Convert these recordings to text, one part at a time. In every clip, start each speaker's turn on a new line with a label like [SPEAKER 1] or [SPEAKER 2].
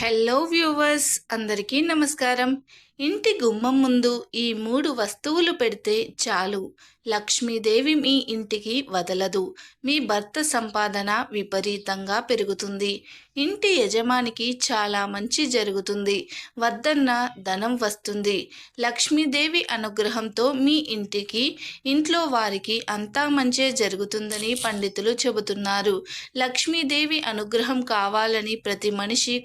[SPEAKER 1] Hello viewers అందరికీ నమస్కారం. ఇంటి గుమ్మం ముందు ఈ మూడు వస్తువులు పెడితే చాలు. లక్ష్మీదేవి మీ ఇంటికి వదలదు. మీ భర్త సంపాదన విపరీతంగా పెరుగుతుంది. ఇంటి యజమానికి చాలా మంచి జరుగుతుంది. వద్దన్న ధనం వస్తుంది. లక్ష్మీదేవి అనుగ్రహంతో మీ ఇంటికి ఇంట్లో వారికి అంతా మంచే జరుగుతుందని పండితులు చెబుతున్నారు. లక్ష్మీదేవి అనుగ్రహం కావాలని ప్రతి మనిషి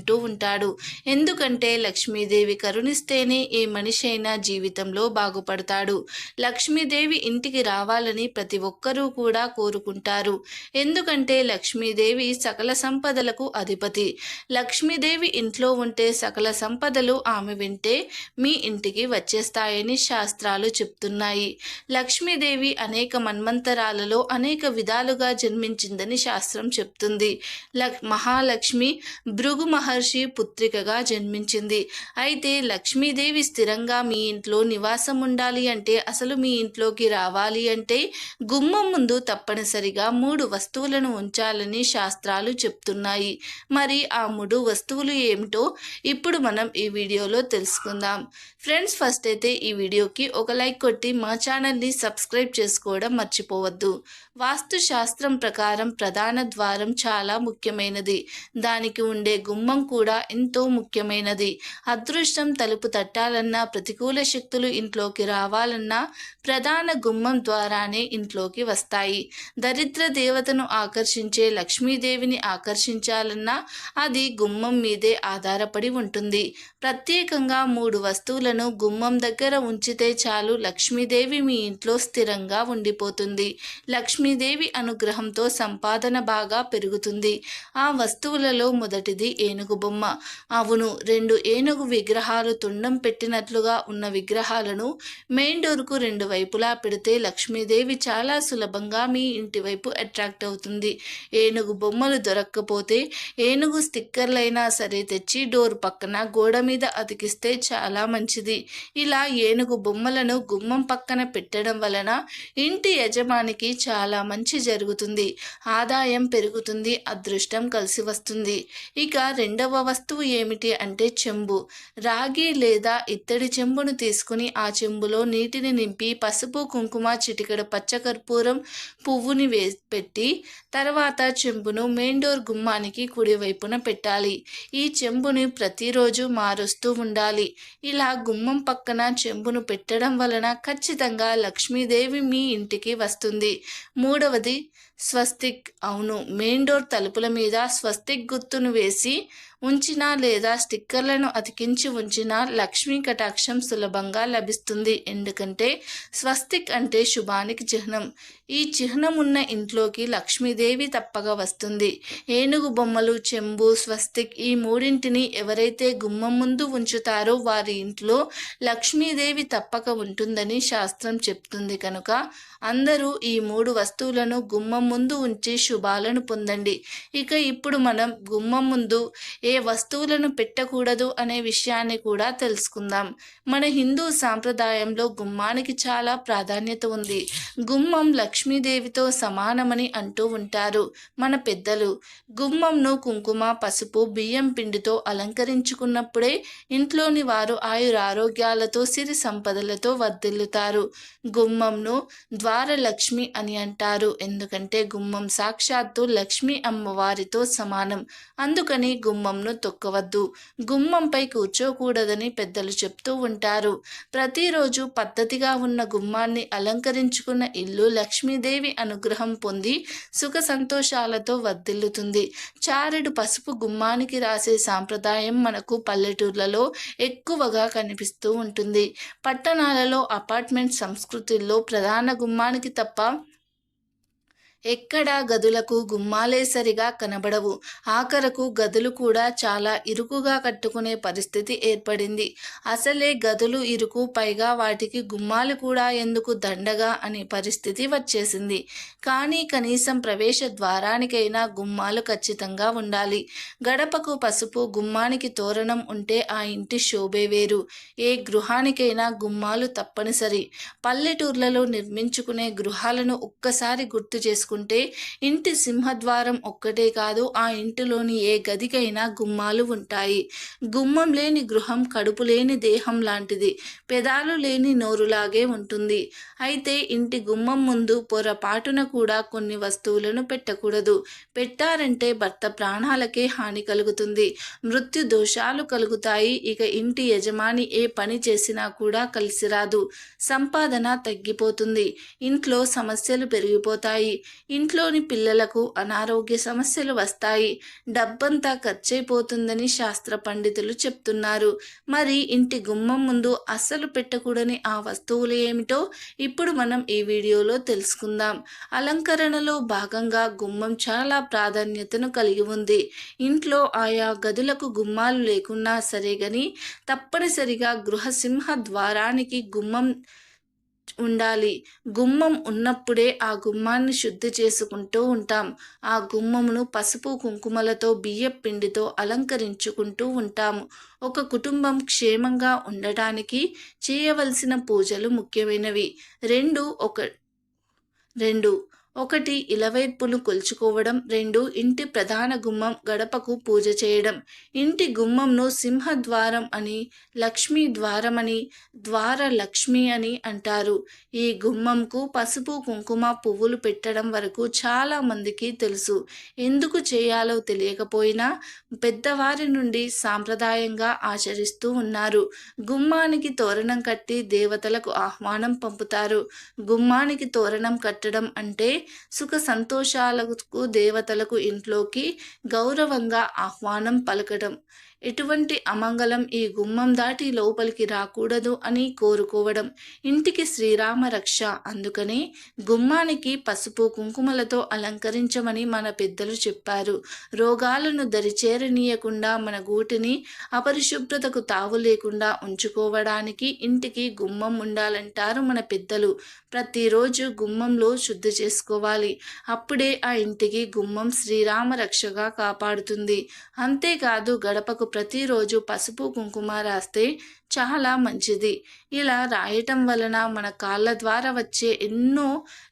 [SPEAKER 1] అంటూ ఉంటాడు. ఎందుకంటే లక్ష్మీదేవి కరుణిస్తేనే ఏ మనిషి అయినా జీవితంలో బాగుపడతాడు. లక్ష్మీదేవి ఇంటికి రావాలని ప్రతి ఒక్కరూ కూడా కోరుకుంటారు. ఎందుకంటే లక్ష్మీదేవి సకల సంపదలకు అధిపతి. లక్ష్మీదేవి ఇంట్లో ఉంటే సకల సంపదలు ఆమె వింటే మీ ఇంటికి వచ్చేస్తాయని శాస్త్రాలు చెప్తున్నాయి. లక్ష్మీదేవి అనేక మన్మంతరాలలో అనేక విధాలుగా జన్మించిందని శాస్త్రం చెప్తుంది. లక్ మహాలక్ష్మి భృగు మహర్షి పుత్రికగా జన్మించింది. అయితే లక్ష్మీదేవి స్థిరంగా మీ ఇంట్లో నివాసం ఉండాలి అంటే అసలు మీ ఇంట్లోకి రావాలి అంటే గుమ్మం ముందు తప్పనిసరిగా మూడు వస్తువులను ఉంచాలని శాస్త్రాలు చెప్తున్నాయి. మరి ఆ మూడు వస్తువులు ఏమిటో ఇప్పుడు మనం ఈ వీడియోలో తెలుసుకుందాం. ఫ్రెండ్స్ ఫస్ట్ అయితే ఈ వీడియోకి ఒక లైక్ కొట్టి మా ఛానల్ని సబ్స్క్రైబ్ చేసుకోవడం మర్చిపోవద్దు. వాస్తు శాస్త్రం ప్రకారం ప్రధాన ద్వారం చాలా ముఖ్యమైనది. దానికి ఉండే గుమ్మం కూడా ఎంతో ముఖ్యమైనది. అదృష్టం తలుపు తట్టాలన్నా ప్రతికూల శక్తులు ఇంట్లోకి రావాలన్నా ప్రధాన గుమ్మం ద్వారానే ఇంట్లోకి వస్తాయి. దరిద్ర దేవతను ఆకర్షించే లక్ష్మీదేవిని ఆకర్షించాలన్నా అది గుమ్మం మీదే ఆధారపడి ఉంటుంది. ప్రత్యేకంగా మూడు వస్తువులను గుమ్మం దగ్గర ఉంచితే చాలు లక్ష్మీదేవి మీ ఇంట్లో స్థిరంగా ఉండిపోతుంది. లక్ష్మీదేవి అనుగ్రహంతో సంపాదన బాగా పెరుగుతుంది. ఆ వస్తువులలో మొదటిది ఏనుగు బొమ్మ. అవును రెండు ఏనుగు విగ్రహాలు తుండం పెట్టినట్లుగా ఉన్న విగ్రహాలను మెయిన్ డోర్కు రెండు వైపులా పెడితే లక్ష్మీదేవి చాలా సులభంగా మీ ఇంటి వైపు అట్రాక్ట్ అవుతుంది. ఏనుగు బొమ్మలు దొరక్కపోతే ఏనుగు స్టిక్కర్లైనా సరే తెచ్చి డోర్ పక్కన గోడ మీద అతికిస్తే చాలా మంచిది. ఇలా ఏనుగు బొమ్మలను గుమ్మం పక్కన పెట్టడం వలన ఇంటి యజమానికి చాలా మంచి జరుగుతుంది. ఆదాయం పెరుగుతుంది అదృష్టం కలిసి వస్తుంది. ఇక రెండవ వస్తువు ఏమిటి అంటే చెంబు. రాగి లేదా ఇత్తడి చెంబును తీసుకుని ఆ చెంబులో నీటిని నింపి పసుపు కుంకుమ చిటికెడు పచ్చకర్పూరం పువ్వుని వే పెట్టి తర్వాత చెంబును మెయిన్ డోర్ గుమ్మానికి కుడివైపున పెట్టాలి. ఈ చెంబుని ప్రతిరోజు మారుస్తూ ఉండాలి. ఇలా గుమ్మం పక్కన చెంబును పెట్టడం వలన ఖచ్చితంగా లక్ష్మీదేవి మీ ఇంటికి వస్తుంది. మూడవది స్వస్తిక్. అవును. మెయిన్ డోర్ తలుపుల మీద స్వస్తిక్ గుర్తును వేసి ఉంచిన లేదా స్టిక్కర్లను అతికించి ఉంచిన లక్ష్మీ కటాక్షం సులభంగా లభిస్తుంది. ఎందుకంటే స్వస్తిక్ అంటే శుభానికి చిహ్నం. ఈ చిహ్నం ఉన్న ఇంట్లోకి లక్ష్మీదేవి తప్పక వస్తుంది. ఏనుగు బొమ్మలు చెంబు స్వస్తిక్ ఈ మూడింటిని ఎవరైతే గుమ్మం ముందు ఉంచుతారో వారి ఇంట్లో లక్ష్మీదేవి తప్పక ఉంటుందని శాస్త్రం చెప్తుంది కనుక అందరూ ఈ మూడు వస్తువులను గుమ్మం ముందు ఉంచి శుభాలను పొందండి. ఇక ఇప్పుడు మనం గుమ్మం ముందు ఏ ఏ వస్తువులను పెట్టకూడదు అనే విషయాన్ని కూడా తెలుసుకుందాం. మన హిందూ సాంప్రదాయంలో గుమ్మానికి చాలా ప్రాధాన్యత ఉంది. గుమ్మం లక్ష్మీదేవితో సమానమని అంటూ ఉంటారు మన పెద్దలు. గుమ్మంను కుంకుమ పసుపు బియ్యం పిండితో అలంకరించుకున్నప్పుడే ఇంట్లోని వారు ఆయురారోగ్యాలతో సిరి సంపదలతో వర్ధిల్లుతారు. గుమ్మంను ద్వారలక్ష్మి అని అంటారు. ఎందుకంటే గుమ్మం సాక్షాత్తు లక్ష్మీ అమ్మవారితో సమానం. అందుకని గుమ్మం గుమ్మంను తొక్కవద్దు. గుమ్మంపై కూర్చోకూడదని పెద్దలు చెప్తూ ఉంటారు. ప్రతిరోజు పద్ధతిగా ఉన్న గుమ్మాన్ని అలంకరించుకున్న ఇల్లు లక్ష్మీదేవి అనుగ్రహం పొంది సుఖ సంతోషాలతో వర్ధిల్లుతుంది. చారెడు పసుపు గుమ్మానికి రాసే సాంప్రదాయం మనకు పల్లెటూర్లలో ఎక్కువగా కనిపిస్తూ ఉంటుంది. పట్టణాలలో అపార్ట్మెంట్ సంస్కృతుల్లో ప్రధాన గుమ్మానికి తప్ప ఎక్కడా గదులకు గుమ్మాలే సరిగా కనబడవు. ఆఖరకు గదులు కూడా చాలా ఇరుకుగా కట్టుకునే పరిస్థితి ఏర్పడింది. అసలే గదులు ఇరుకు పైగా వాటికి గుమ్మాలు కూడా ఎందుకు దండగా అనే పరిస్థితి వచ్చేసింది. కానీ కనీసం ప్రవేశ ద్వారానికైనా గుమ్మాలు ఖచ్చితంగా ఉండాలి. గడపకు పసుపు గుమ్మానికి తోరణం ఉంటే ఆ ఇంటి శోభే వేరు. ఏ గృహానికైనా గుమ్మాలు తప్పనిసరి. పల్లెటూర్లలో నిర్మించుకునే గృహాలను ఒక్కసారి గుర్తు చేసుకు చేసుకుంటే ఇంటి సింహద్వారం ఒక్కటే కాదు ఆ ఇంటిలోని ఏ గదికైనా గుమ్మాలు ఉంటాయి. గుమ్మం లేని గృహం కడుపు లేని దేహం లాంటిది. పెదాలు లేని నోరులాగే ఉంటుంది. అయితే ఇంటి గుమ్మం ముందు పొరపాటున కూడా కొన్ని వస్తువులను పెట్టకూడదు. పెట్టారంటే భర్త ప్రాణాలకే హాని కలుగుతుంది. మృత్యు దోషాలు కలుగుతాయి. ఇక ఇంటి యజమాని ఏ పని చేసినా కూడా కలిసి రాదు సంపాదన తగ్గిపోతుంది. ఇంట్లో సమస్యలు పెరిగిపోతాయి. ఇంట్లోని పిల్లలకు అనారోగ్య సమస్యలు వస్తాయి. డబ్బంతా ఖర్చయిపోతుందని శాస్త్ర పండితులు చెప్తున్నారు. మరి ఇంటి గుమ్మం ముందు అస్సలు పెట్టకూడని ఆ వస్తువులు ఏమిటో ఇప్పుడు మనం ఈ వీడియోలో తెలుసుకుందాం. అలంకరణలో భాగంగా గుమ్మం చాలా ప్రాధాన్యతను కలిగి ఉంది. ఇంట్లో ఆయా గదులకు గుమ్మాలు లేకున్నా సరే గని తప్పనిసరిగా గృహసింహ ద్వారానికి గుమ్మం ఉండాలి. గుమ్మం ఉన్నప్పుడే ఆ గుమ్మాన్ని శుద్ధి చేసుకుంటూ ఉంటాం. ఆ గుమ్మమును పసుపు కుంకుమలతో బియ్య పిండితో అలంకరించుకుంటూ ఉంటాము ఒక కుటుంబం క్షేమంగా ఉండటానికి చేయవలసిన పూజలు ముఖ్యమైనవి. రెండు ఒక రెండు ఒకటి ఇలవైపులు కొలుచుకోవడం రెండు ఇంటి ప్రధాన గుమ్మం గడపకు పూజ చేయడం. ఇంటి గుమ్మంను సింహద్వారం అని లక్ష్మీ ద్వారం అని ద్వార లక్ష్మి అని అంటారు. ఈ గుమ్మంకు పసుపు కుంకుమ పువ్వులు పెట్టడం వరకు చాలా మందికి తెలుసు. ఎందుకు చేయాలో తెలియకపోయినా పెద్దవారి నుండి సాంప్రదాయంగా ఆచరిస్తూ ఉన్నారు. గుమ్మానికి తోరణం కట్టి దేవతలకు ఆహ్వానం పంపుతారు. గుమ్మానికి తోరణం కట్టడం అంటే సుఖ సంతోషాలకు దేవతలకు ఇంట్లోకి గౌరవంగా ఆహ్వానం పలకడం ఎటువంటి అమంగళం ఈ గుమ్మం దాటి లోపలికి రాకూడదు అని కోరుకోవడం. ఇంటికి శ్రీరామ రక్ష. అందుకని గుమ్మానికి పసుపు కుంకుమలతో అలంకరించమని మన పెద్దలు చెప్పారు. రోగాలను దరిచేరనీయకుండా మన గూటిని అపరిశుభ్రతకు తావు లేకుండా ఉంచుకోవడానికి ఇంటికి గుమ్మం ఉండాలంటారు మన పెద్దలు. ప్రతిరోజు గుమ్మంలో శుద్ధి చేసుకోవాలి. అప్పుడే ఆ ఇంటికి గుమ్మం శ్రీరామ రక్షగా కాపాడుతుంది. అంతేకాదు గడపకు ప్రతిరోజు పసుపు కుంకుమ రాస్తే చాలా మంచిది. ఇలా రాయటం వలన మన కాళ్ళ ద్వారా వచ్చే ఎన్నో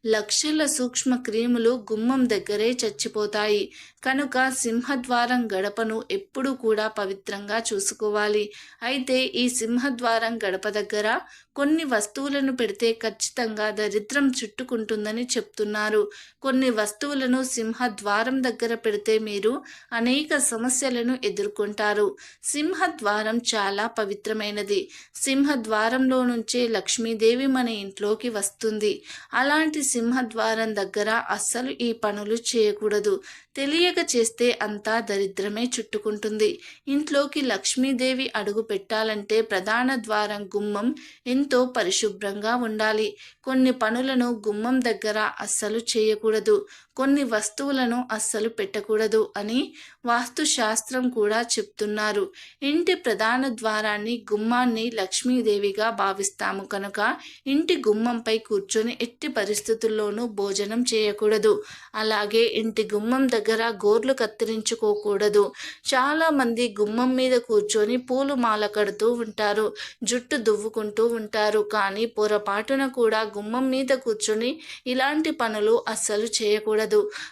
[SPEAKER 1] లక్షల సూక్ష్మ క్రిములు గుమ్మం దగ్గరే చచ్చిపోతాయి. కనుక సింహద్వారం గడపను ఎప్పుడూ కూడా పవిత్రంగా చూసుకోవాలి. అయితే ఈ సింహద్వారం గడప దగ్గర కొన్ని వస్తువులను పెడితే ఖచ్చితంగా దరిద్రం చుట్టుకుంటుందని చెప్తున్నారు. కొన్ని వస్తువులను సింహద్వారం దగ్గర పెడితే మీరు అనేక సమస్యలను ఎదుర్కొంటారు. సింహద్వారం చాలా పవిత్రమైనది. సింహద్వారంలో నుంచే లక్ష్మీదేవి మన ఇంట్లోకి వస్తుంది. అలాంటి సింహద్వారం దగ్గర అస్సలు ఈ పనులు చేయకూడదు. తెలియక చేస్తే అంతా దరిద్రమే చుట్టుకుంటుంది. ఇంట్లోకి లక్ష్మీదేవి అడుగు పెట్టాలంటే ప్రధాన ద్వారం గుమ్మం ఎంతో పరిశుభ్రంగా ఉండాలి. కొన్ని పనులను గుమ్మం దగ్గర అస్సలు చేయకూడదు. కొన్ని వస్తువులను అస్సలు పెట్టకూడదు అని వాస్తుశాస్త్రం కూడా చెప్తున్నారు. ఇంటి ప్రధాన ద్వారాన్ని గుమ్మాన్ని లక్ష్మీదేవిగా భావిస్తాము కనుక ఇంటి గుమ్మంపై కూర్చొని ఎట్టి పరిస్థితుల్లోనూ భోజనం చేయకూడదు. అలాగే ఇంటి గుమ్మం దగ్గర గోర్లు కత్తిరించుకోకూడదు. చాలామంది గుమ్మం మీద కూర్చొని పూలు మాల కడుతూ ఉంటారు జుట్టు దువ్వుకుంటూ ఉంటారు. కానీ పొరపాటున కూడా గుమ్మం మీద కూర్చొని ఇలాంటి పనులు అస్సలు చేయకూడదు.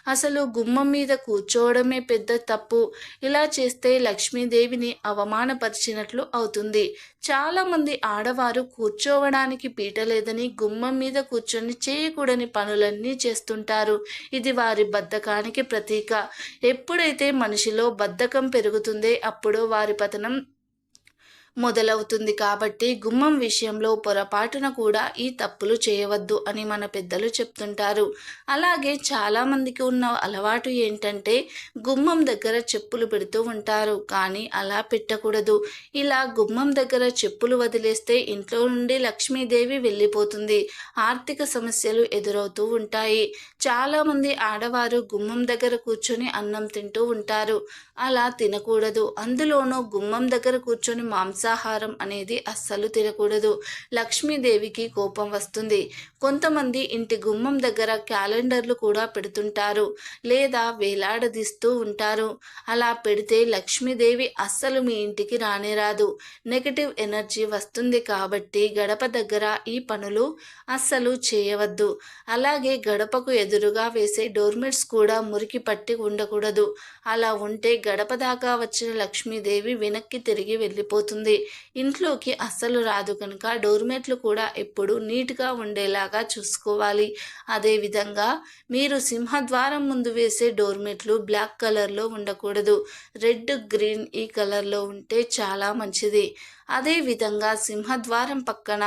[SPEAKER 1] అసలు గుమ్మం మీద కూర్చోవడమే పెద్ద తప్పు. ఇలా చేస్తే లక్ష్మీదేవిని అవమానపరిచినట్లు అవుతుంది. చాలామంది ఆడవారు కూర్చోవడానికి పీట లేదని గుమ్మం మీద కూర్చొని చేయకూడని పనులన్నీ చేస్తుంటారు. ఇది వారి బద్ధకానికి ప్రతీక. ఎప్పుడైతే మనిషిలో బద్ధకం పెరుగుతుందే అప్పుడు వారి పతనం మొదలవుతుంది కాబట్టి గుమ్మం విషయంలో పొరపాటున కూడా ఈ తప్పులు చేయవద్దు అని మన పెద్దలు చెప్తుంటారు. అలాగే చాలామందికి ఉన్న అలవాటు ఏంటంటే గుమ్మం దగ్గర చెప్పులు పెడుతూ ఉంటారు. కానీ అలా పెట్టకూడదు. ఇలా గుమ్మం దగ్గర చెప్పులు వదిలేస్తే ఇంట్లో నుండి లక్ష్మీదేవి వెళ్ళిపోతుంది. ఆర్థిక సమస్యలు ఎదురవుతూ ఉంటాయి. చాలామంది ఆడవారు గుమ్మం దగ్గర కూర్చొని అన్నం తింటూ ఉంటారు. అలా తినకూడదు. అందులోనూ గుమ్మం దగ్గర కూర్చొని మాంసం మాంసాహారం అనేది అస్సలు తినకూడదు. లక్ష్మీదేవికి కోపం వస్తుంది. కొంతమంది ఇంటి గుమ్మం దగ్గర క్యాలెండర్లు కూడా పెడుతుంటారు. లేదా వేలాడదీస్తూ ఉంటారు. అలా పెడితే లక్ష్మీదేవి అస్సలు మీ ఇంటికి రానే రాదు. నెగటివ్ ఎనర్జీ వస్తుంది కాబట్టి గడప దగ్గర ఈ పనులు అస్సలు చేయవద్దు. అలాగే గడపకు ఎదురుగా వేసే డోర్మెట్స్ కూడా మురికి పట్టి ఉండకూడదు. అలా ఉంటే గడప దాకా వచ్చిన లక్ష్మీదేవి వెనక్కి తిరిగి వెళ్ళిపోతుంది. ఇంట్లోకి అస్సలు రాదు కనుక డోర్మెట్లు కూడా ఎప్పుడు నీట్గా ఉండేలాగా చూసుకోవాలి. అదేవిధంగా మీరు సింహద్వారం ముందు వేసే డోర్మెట్లు బ్లాక్ కలర్లో ఉండకూడదు. రెడ్ గ్రీన్ ఈ కలర్లో ఉంటే చాలా మంచిది. అదేవిధంగా సింహద్వారం పక్కన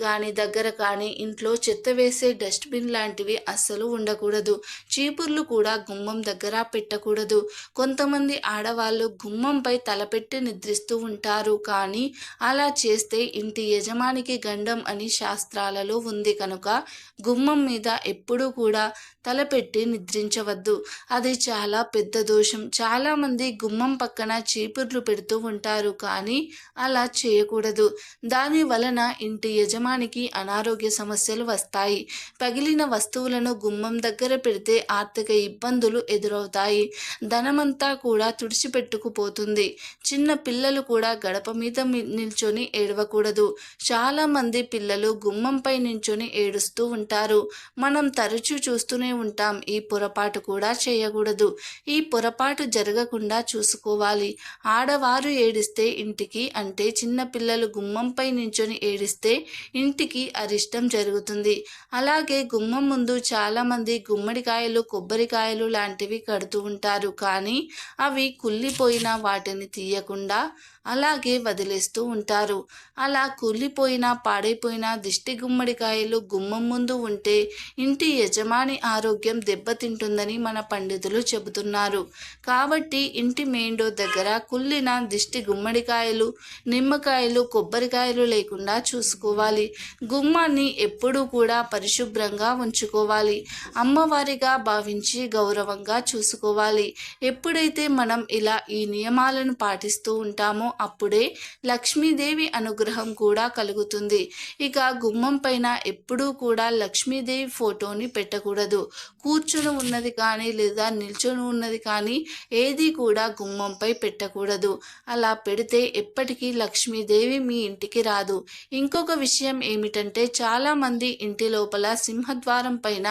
[SPEAKER 1] కానీ దగ్గర కానీ ఇంట్లో చెత్త వేసే డస్ట్బిన్ లాంటివి అస్సలు ఉండకూడదు. చీపుర్లు కూడా గుమ్మం దగ్గర పెట్టకూడదు. కొంతమంది ఆడవాళ్ళు గుమ్మంపై తలపెట్టి నిద్రిస్తూ ఉంటారు. కానీ అలా చేస్తే ఇంటి యజమానికి గండం అని శాస్త్రాలలో ఉంది కనుక గుమ్మం మీద ఎప్పుడూ కూడా తలపెట్టి నిద్రించవద్దు. అది చాలా పెద్ద దోషం. చాలామంది గుమ్మం పక్కన చీపుర్లు పెడుతూ ఉంటారు. కానీ అలా చేయకూడదు. దాని వలన ఇంటి చర్మానికి అనారోగ్య సమస్యలు వస్తాయి. పగిలిన వస్తువులను గుమ్మం దగ్గర పెడితే ఆర్థిక ఇబ్బందులు ఎదురవుతాయి. ధనమంతా కూడా తుడిచిపెట్టుకుపోతుంది. చిన్న పిల్లలు కూడా గడప మీద నిల్చొని ఏడవకూడదు. చాలామంది పిల్లలు గుమ్మంపై నిల్చొని ఏడుస్తూ ఉంటారు. మనం తరచూ చూస్తూనే ఉంటాం. ఈ పొరపాటు కూడా చేయకూడదు. ఈ పొరపాటు జరగకుండా చూసుకోవాలి. ఆడవారు ఏడిస్తే ఇంటికి అంటే చిన్న పిల్లలు గుమ్మంపై నించొని ఏడిస్తే ఇంటికి అరిష్టం జరుగుతుంది. అలాగే గుమ్మం ముందు చాలామంది గుమ్మడికాయలు కొబ్బరికాయలు లాంటివి కడుతూ ఉంటారు. కానీ అవి కుళ్ళిపోయిన వాటిని తీయకుండా అలాగే వదిలేస్తూ ఉంటారు. అలా కూలిపోయిన పాడైపోయిన దిష్టి గుమ్మడికాయలు గుమ్మం ముందు ఉంటే ఇంటి యజమాని ఆరోగ్యం దెబ్బతింటుందని మన పండితులు చెబుతున్నారు. కాబట్టి ఇంటి మెయిన్ డోర్ దగ్గర కుళ్ళిన దిష్టి గుమ్మడికాయలు నిమ్మకాయలు కొబ్బరికాయలు లేకుండా చూసుకోవాలి. గుమ్మాన్ని ఎప్పుడూ కూడా పరిశుభ్రంగా ఉంచుకోవాలి. అమ్మవారిగా భావించి గౌరవంగా చూసుకోవాలి. ఎప్పుడైతే మనం ఇలా ఈ నియమాలను పాటిస్తూ ఉంటామో అప్పుడే లక్ష్మీదేవి అనుగ్రహం కూడా కలుగుతుంది. ఇక గుమ్మం పైన ఎప్పుడూ కూడా లక్ష్మీదేవి ఫోటోని పెట్టకూడదు. కూర్చుని ఉన్నది కానీ లేదా నిల్చొని ఉన్నది కానీ ఏది కూడా గుమ్మంపై పెట్టకూడదు. అలా పెడితే ఎప్పటికీ లక్ష్మీదేవి మీ ఇంటికి రాదు. ఇంకొక విషయం విషయం ఏమిటంటే చాలామంది ఇంటి లోపల సింహద్వారం పైన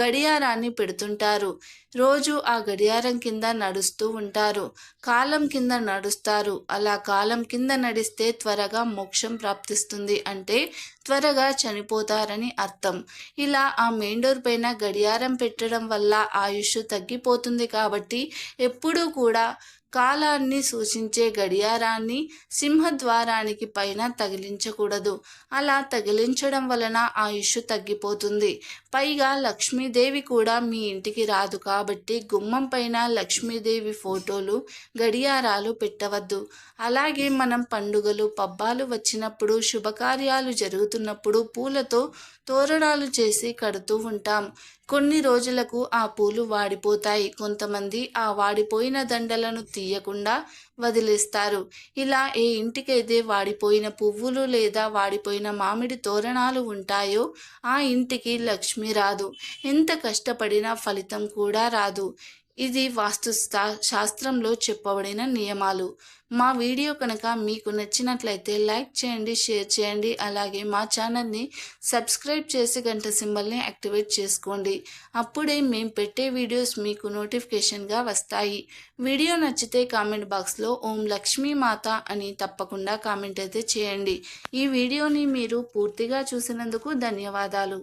[SPEAKER 1] గడియారాన్ని పెడుతుంటారు. రోజు ఆ గడియారం కింద నడుస్తూ ఉంటారు. కాలం కింద నడుస్తారు. అలా కాలం కింద నడిస్తే త్వరగా మోక్షం ప్రాప్తిస్తుంది అంటే త్వరగా చనిపోతారని అర్థం. ఇలా ఆ మెయిన్ డోర్ పైన గడియారం పెట్టడం వల్ల ఆయుష్ తగ్గిపోతుంది కాబట్టి ఎప్పుడూ కూడా కాలాన్ని సూచించే గడియారాన్ని సింహద్వారానికి పైన తగిలించకూడదు. అలా తగిలించడం వలన ఆయుష్ తగ్గిపోతుంది. పైగా లక్ష్మీదేవి కూడా మీ ఇంటికి రాదు కాబట్టి గుమ్మం పైన లక్ష్మీదేవి ఫోటోలు గడియారాలు పెట్టవద్దు. అలాగే మనం పండుగలు పబ్బాలు వచ్చినప్పుడు శుభకార్యాలు జరుగుతున్నప్పుడు పూలతో తోరణాలు చేసి కడుతూ ఉంటాం. కొన్ని రోజులకు ఆ పూలు వాడిపోతాయి. కొంతమంది ఆ వాడిపోయిన దండలను తీయకుండా వదిలేస్తారు. ఇలా ఏ ఇంటికైతే వాడిపోయిన పువ్వులు లేదా వాడిపోయిన మామిడి తోరణాలు ఉంటాయో ఆ ఇంటికి లక్ష్మి రాదు. ఎంత కష్టపడినా ఫలితం కూడా రాదు. ఇది వాస్తు శాస్త్రంలో చెప్పబడిన నియమాలు. మా వీడియో కనుక మీకు నచ్చినట్లయితే లైక్ చేయండి షేర్ చేయండి అలాగే మా ఛానల్ని సబ్స్క్రైబ్ చేసి గంట సింబల్ని యాక్టివేట్ చేసుకోండి. అప్పుడే మేము పెట్టే వీడియోస్ మీకు నోటిఫికేషన్గా వస్తాయి. వీడియో నచ్చితే కామెంట్ బాక్స్లో ఓం లక్ష్మీ మాత అని తప్పకుండా కామెంట్ అయితే చేయండి. ఈ వీడియోని మీరు పూర్తిగా చూసినందుకు ధన్యవాదాలు.